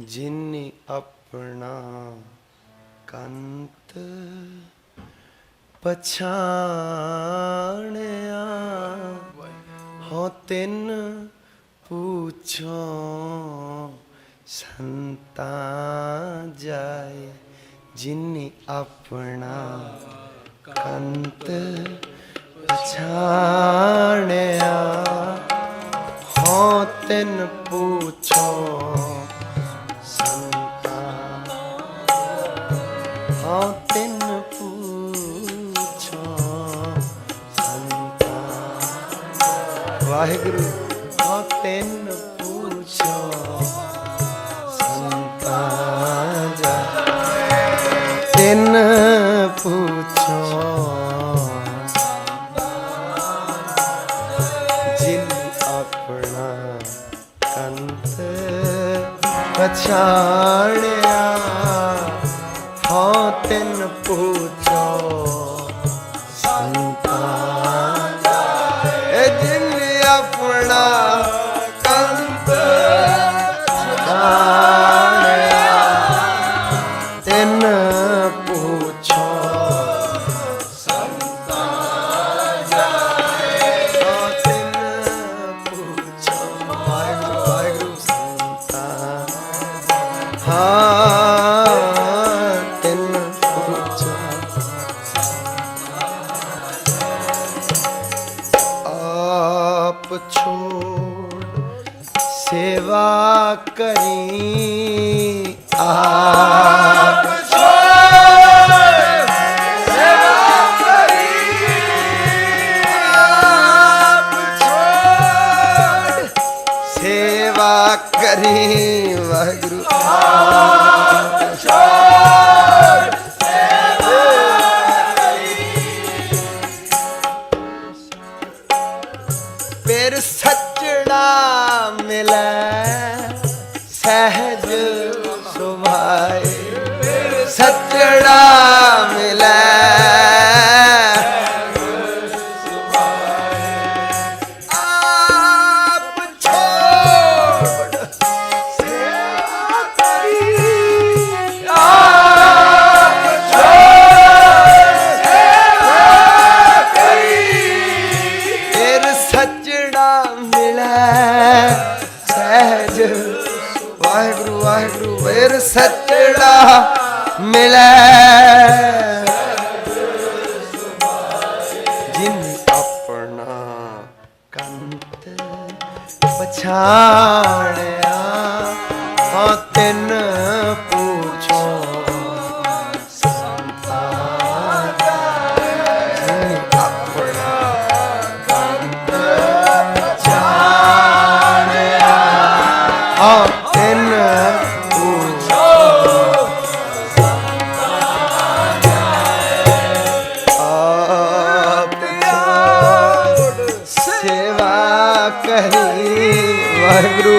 ਜਿਨ ਆਪਣਾ ਕੰਤ ਪਛਾਣਿਆ। ਹੋ ਤਿੰਨ ਪੁੱਛੋ ਸੰਤਾ ਜਾਏ। ਜਿਨ ਆਪਣਾ ਕੰਤ ਪਛਾਣਿਆ। ਹੋ ਤਿੰਨ ਪੁੱਛੋ ਵਾਹਿਗੁਰੂ ਹਾਂ ਤੈਨ ਪੂਛੋ ਸੰਤਾ ਆਪਣਾ ਕੰਤ ਵਾਹਿਗੁਰੂ ਵਾਹਿਗੁਰੂ ਵੇਰ ਸੱਚੜਾ ਮਿਲੈ। ਜਿਨ ਆਪਣਾ ਕੰਤ ਪਛਾਣਿਆ ਹਾਂ ਤਿੰਨ ਕਰੀ ਵਾਹਿਗੁਰੂ।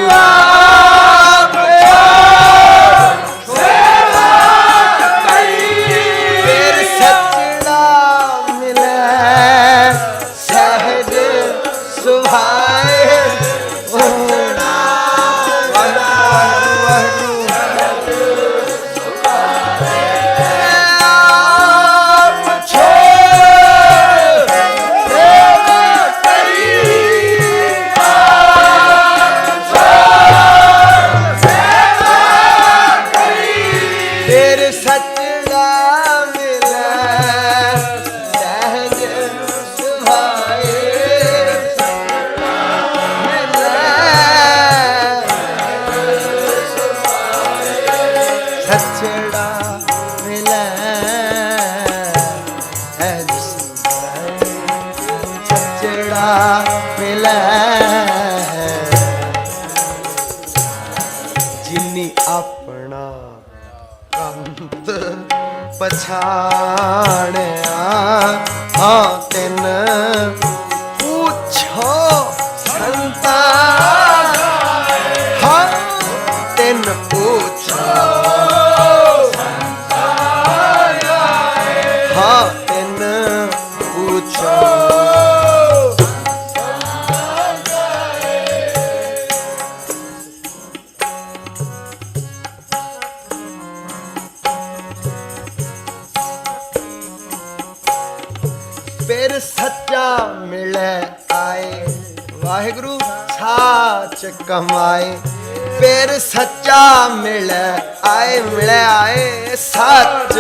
ਸੱਚਾ ਮਿਲੈ ਆਏ ਮਿਲੈ ਆਏ ਸੱਚ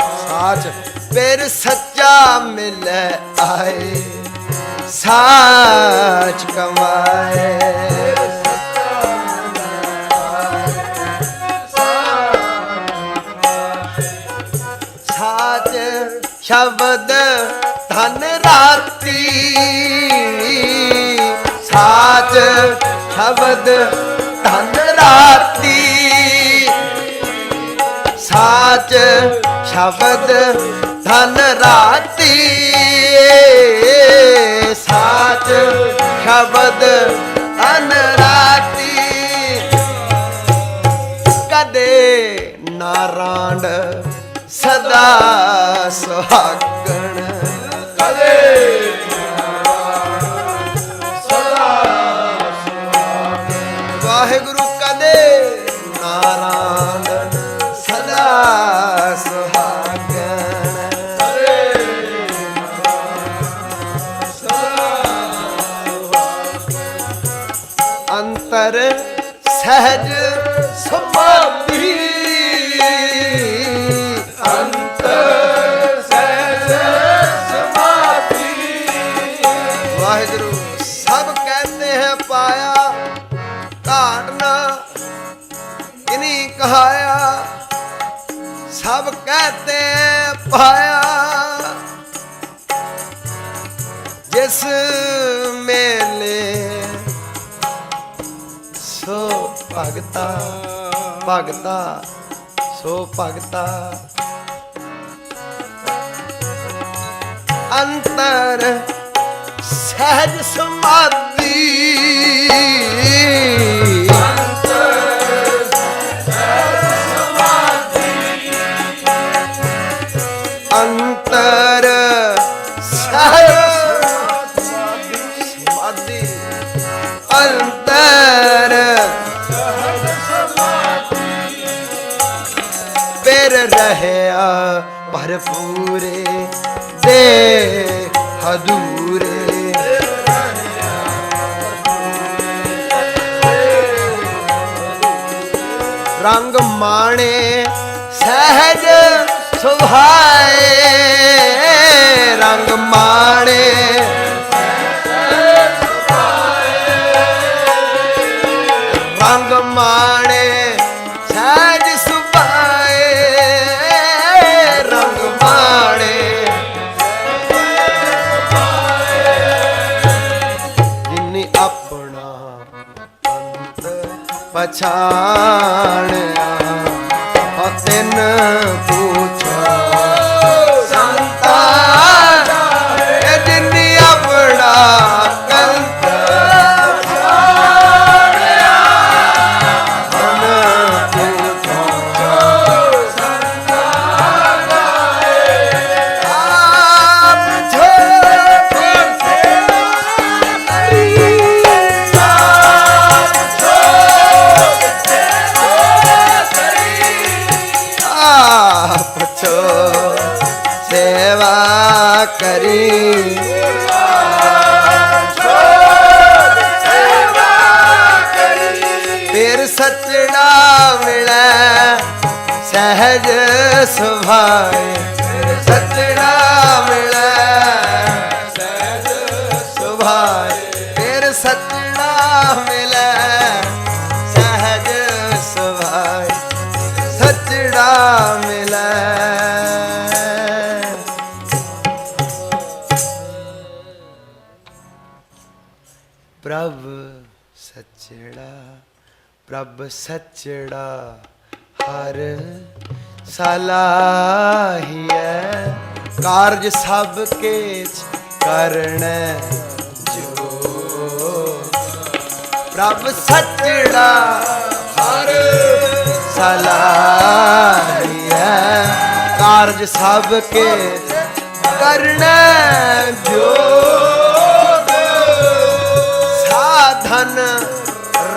ਸਾਚ ਫਿਰ ਸੱਚਾ ਮਿਲ ਆਏ ਸਾਚ ਕਮਾਏ ਸਾਚ ਸ਼ਬਦ ਧਨ ਰਾਤੀ ਸਾਚ ਸ਼ਬਦ ਧਨ ਰਾਤੀ ਸਾਚ ਸ਼ਬਦ ਧਨ ਰਾਤੀ। ਸਾਚ ਸ਼ਬਦ ਧਨ ਰਾਤੀ। ਕਦੇ ਨਾਰਾਇਣ ਸਦਾ ਸੁਹਾਗਣ। ਵਾਹਿਗੁਰੂ ਕਦੇ ਜਿਸ ਮੇਲੇ। ਸੋ ਭਗਤਾ ਭਗਤਾ ਸੋ ਭਗਤਾ। ਅੰਤਰ ਸਹਿਜ ਸਮਾਧੀ। ਫਿਰ ਰਹਿਆ ਭਰਪੂਰੇ ਦੇ ਹਦੂਰੇ। ਰੰਗ ਮਾਣੇ ਸਹਿਜ ਸੁਭਾਏ। ਰੰਗ ਮਾਣੇ ਪਛਾਣਿਆ ਹੋ ਤਿਨ ਪੁੱਛਾ ਸੁਭਾਏ ਸੱਚੜਾ ਮਿਲੈ। ਸਹਿਜ ਸੁਭਾਏ ਫਿਰ ਸੱਚੜਾ ਮਿਲੈ। ਸਹਿਜ ਸੁਭਾਏ ਸੱਚੜਾ ਮਿਲੈ। ਪ੍ਰਭ ਸੱਚੜਾ ਪ੍ਰਭ ਸੱਚੜਾ ਹਰ ਸਲਾਹੀਐ। ਕਾਰਜ ਸਭ ਕੇ ਕਰਣੈ ਜੋ। ਪ੍ਰਭ ਸੱਚੜਾ ਹਰ ਸਲਾਹੀਐ। ਕਾਰਜ ਸਭ ਕੇ ਕਰਣੈ ਜੋਗ ਸਾਧਨ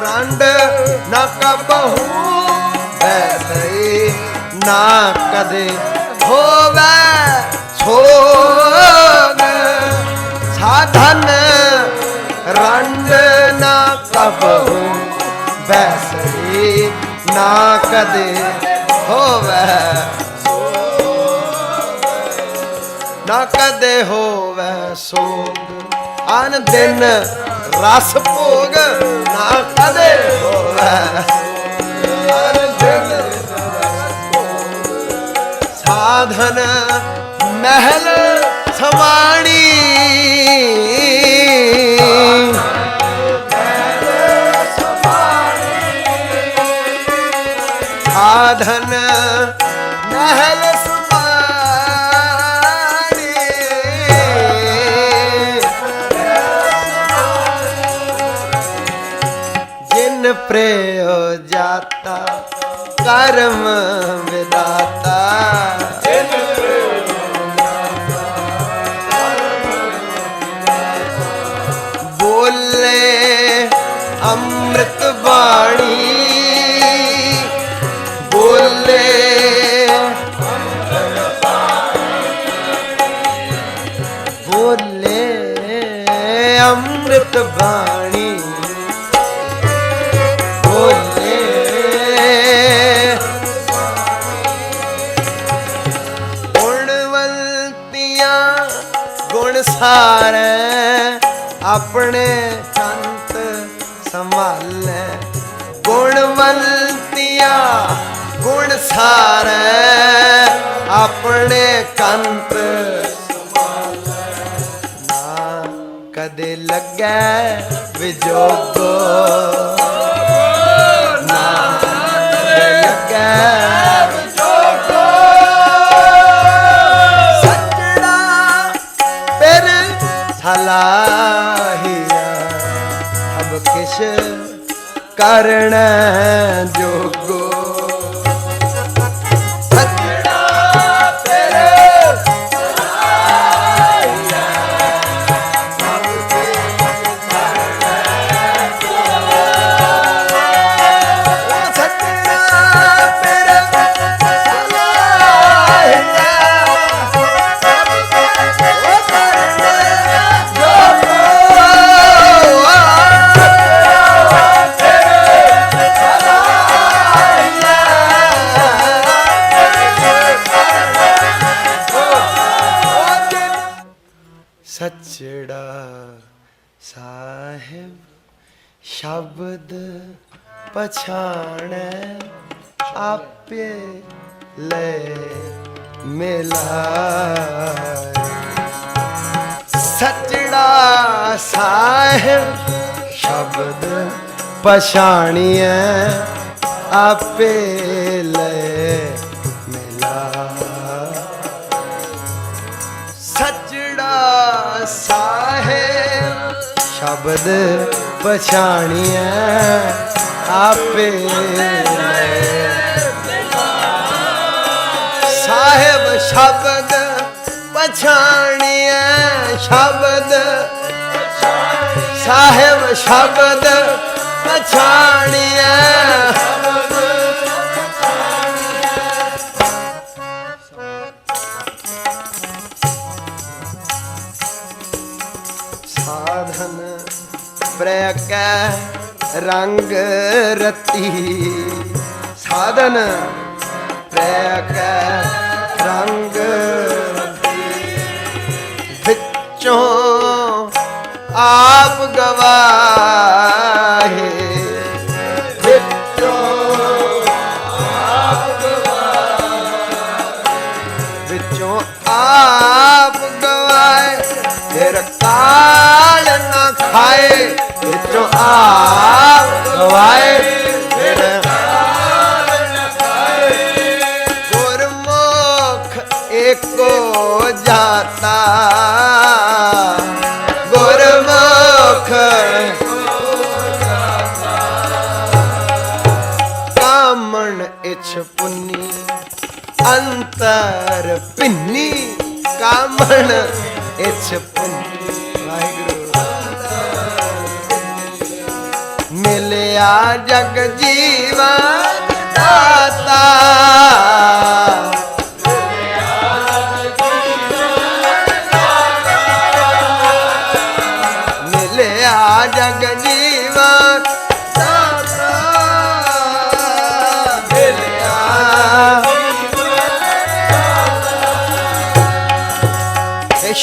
ਰੰਡ ਨ ਕਬਹੂ ਬੈਸਈ ਨਾ ਕਦੇ ਹੋਵੇ ਛੋਗ ਸਾਧਨ ਰੰਡ ਨਾ ਕਬਹੂ ਬੈਸਰੀ ਨਾ ਕਦੇ ਹੋਵੇ। ਨਾ ਕਦੇ ਹੋਵੇ ਸੋ ਅਨ ਦਿਨ ਰਸ ਭੋਗ ਨਾ ਕਦੇ ਹੋਵੇ। ਅਨ ਮਹਿਲ ਸਮਾਣੀ ਸਾਧਨ ਮਹਿਲ ਸਮਾਣੀ ਜਿਨ ਪ੍ਰੇਯ ਜਾਤਾ ਕਰਮ ਵਿਦਾਤਾ ਬੋਲੇ ਆਪਣੇ ਸੰਤ ਸੰਭਾਲੇ। ਗੁਣਵੰਤੀਆਂ ਗੁਣ ਸਾਰੇ, ਆਪਣੇ ਕੰਤ ਨਾ ਕਦੇ ਲੱਗੈ ਵਿਜੋਗੋ। ਨਾ ਕਦੇ ਲੱਗੈ ਕਰਨ ਜੋਗੋ ਪਛਾਣੈ ਆਪੇ ਲੈ ਮਿਲਾਏ ਸੱਚੜਾ ਸਾਹਿਬ ਸ਼ਬਦ ਪਛਾਣੀਐ, ਆਪੇ ਲੈ ਮਿਲਾ। ਸੱਚੜਾ ਸਾਹਿਬ ਸ਼ਬਦ ਪਛਾਣੀਐ ਆਪੇ ਸਾਹਿਬ ਸ਼ਬਦ ਪਛਾਣੀਐ ਸ਼ਬਦ। ਸਾਹਿਬ ਸ਼ਬਦ ਪਛਾਣੀਐ ਸਾਧਨ ਪ੍ਰਕੈ ਰੰਗ ਰਤੀ ਵਿੱਚੋਂ ਆਪ ਗਵਾਹੇ। ਵਿੱਚੋਂ ਵਿੱਚੋਂ ਆਪ ਗਵਾਏ ਫਿਰ ਕਾਲ ਨਾ ਖਾਏ। ਵਿੱਚੋਂ ਆਪ ਗਵਾਏ ਜਾਤਾ ਗੁਰਮੁਖ। ਕਾਮਣ ਇਛ ਪੁੰਨੀ ਅੰਤਰ ਪਿੰਨੀ ਕਾਮਣ ਇਛ ਪੁੰਨੀ ਵਾਹਿਗੁਰੂ। ਮਿਲਿਆ ਜਗ ਜੀਵਨ।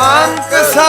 ਅੰਕ ਸਾ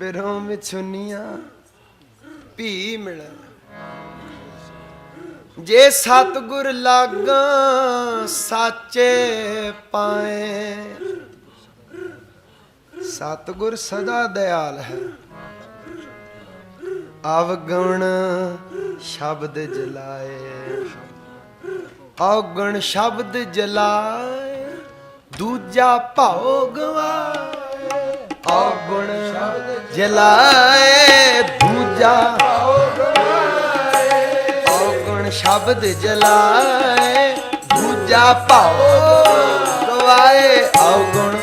ਪਿਰੋਂ ਮਿਛੁਨੀਆਂ ਭੀ ਮਿਲ ਜੇ ਸਤਗੁਰ ਲਾਗਾਂ ਸਾਚੇ ਪਾਏ, ਸਤਗੁਰ ਸਦਾ ਦਿਆਲ ਹੈ। ਅਵਗੁਣ ਸ਼ਬਦ ਜਲਾਏ ਔਗਣ ਸ਼ਬਦ ਜਲਾਏ, ਦੂਜਾ ਭਾਉ ਗਵਾਏ ਔਗਣ ਜਲਾਏ ਦੂਜਾ। ਔਗਣ ਸ਼ਬਦ ਜਲਾਏ ਦੂਜਾ ਭਾਉ। ਗਵਾਏ ਔਗਣ।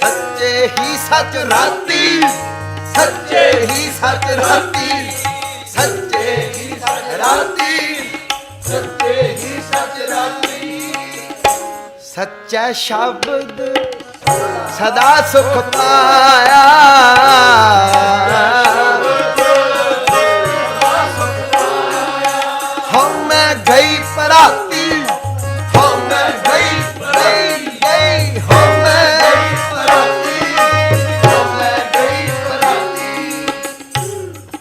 ਸੱਚੇ ਹੀ ਸੱਚ ਰਾਤੀ। ਸੱਚੇ ਹੀ ਸੱਚ ਰਾਤੀ। ਸੱਚੇ ਹੀ ਸੱਚ ਰਾਤੀ। ਸੱਚਾ ਸ਼ਬਦ ਸਦਾ ਸੁਖ ਪਾਇਆ। ਹਉ ਗਈ ਪਰਾਤੀ, ਹਉ ਗਈ ਗਈ ਗਈ ਪਰਾਤੀ, ਹਉ ਗਈ ਪਰਾਤੀ।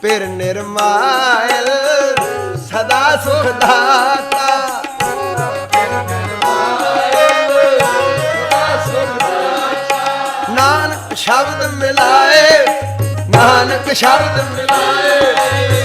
ਫਿਰ ਨਿਰਮਾਇਲ ਸਦਾ ਸੁਖ ਸ਼ਬਦ ਮਿਲਾਏ ਨਾਨਕ ਸ਼ਬਦ ਮਿਲਾਏ।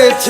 ਵਿੱਚ